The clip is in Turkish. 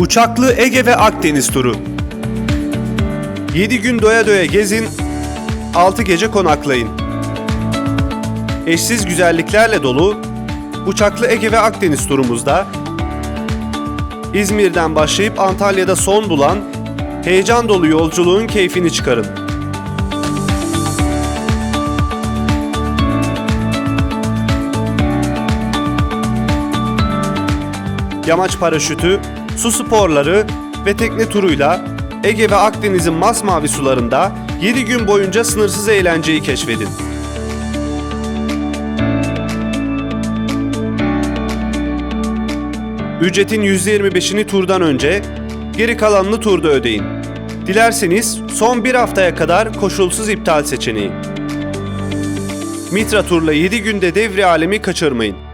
Uçaklı Ege ve Akdeniz turu. 7 gün doya doya gezin, 6 gece konaklayın. Eşsiz güzelliklerle dolu Uçaklı Ege ve Akdeniz turumuzda İzmir'den başlayıp Antalya'da son bulan heyecan dolu yolculuğun keyfini çıkarın. Yamaç paraşütü, su sporları ve tekne turuyla Ege ve Akdeniz'in masmavi sularında 7 gün boyunca sınırsız eğlenceyi keşfedin. Ücretin %25'ini turdan önce, geri kalanını turda ödeyin. Dilerseniz son bir haftaya kadar koşulsuz iptal seçeneği. Mitra Tur'la 7 günde devri alemi kaçırmayın.